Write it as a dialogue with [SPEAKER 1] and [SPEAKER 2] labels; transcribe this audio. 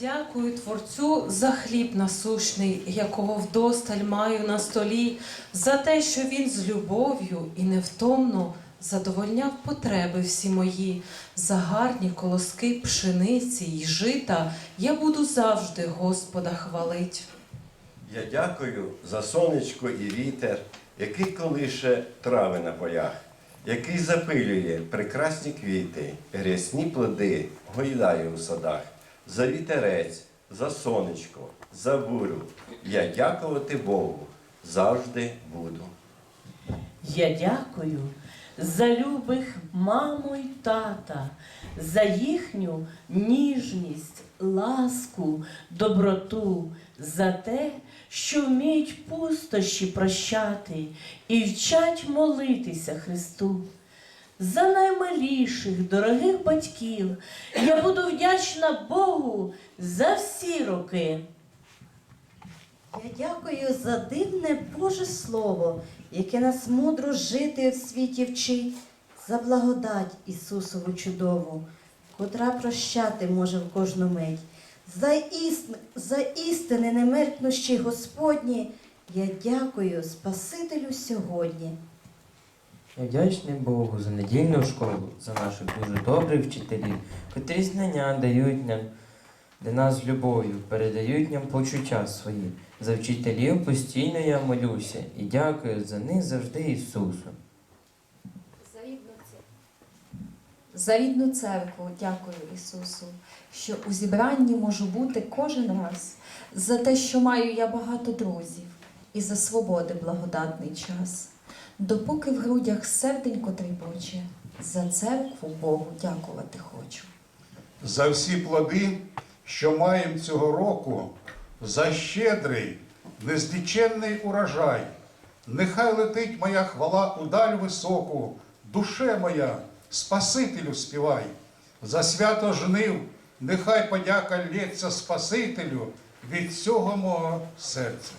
[SPEAKER 1] дякую Творцю за хліб насущний, якого вдосталь маю на столі, за те, що він з любов'ю і невтомно задовольняв потреби всі мої, за гарні колоски пшениці й жита я буду завжди Господа хвалить.
[SPEAKER 2] Я дякую за сонечко і вітер, який колише трави на полях, який запилює прекрасні квіти, рясні плоди гойдає у садах, за вітерець, за сонечко, за бурю. Я дякувати Богу завжди буду.
[SPEAKER 3] Я дякую за любих маму й тата, за їхню ніжність, ласку, доброту, за те, що вміють пустощі прощати і вчать молитися Христу. За наймиліших, дорогих батьків я буду вдячна Богу за всі роки.
[SPEAKER 4] Я дякую за дивне Боже Слово, яке нас мудро жити в світі вчить, за благодать Ісусову чудову, котра прощати може в кожну мить. За, іс... за істини немеркнущі Господні, я дякую Спасителю сьогодні.
[SPEAKER 5] Я вдячний Богу за недільну школу, за наших дуже добрих вчителів, котрі знання дають нам, де нас любов'ю, передають нам почуття свої. За вчителів постійно я молюся і дякую за них завжди Ісусу.
[SPEAKER 6] За рідну церкву дякую Ісусу, що у зібранні можу бути кожен раз, за те, що маю я багато друзів, і за свободи благодатний час. Допоки в грудях серденько тріпоче, за церкву Богу дякувати хочу.
[SPEAKER 7] за всі плоди, що маємо цього року, за щедрий, незліченний урожай. Нехай летить моя хвала у даль високу, душе моя, Спасителю співай. За свято жнив, нехай подяка лється Спасителю від всього мого серця.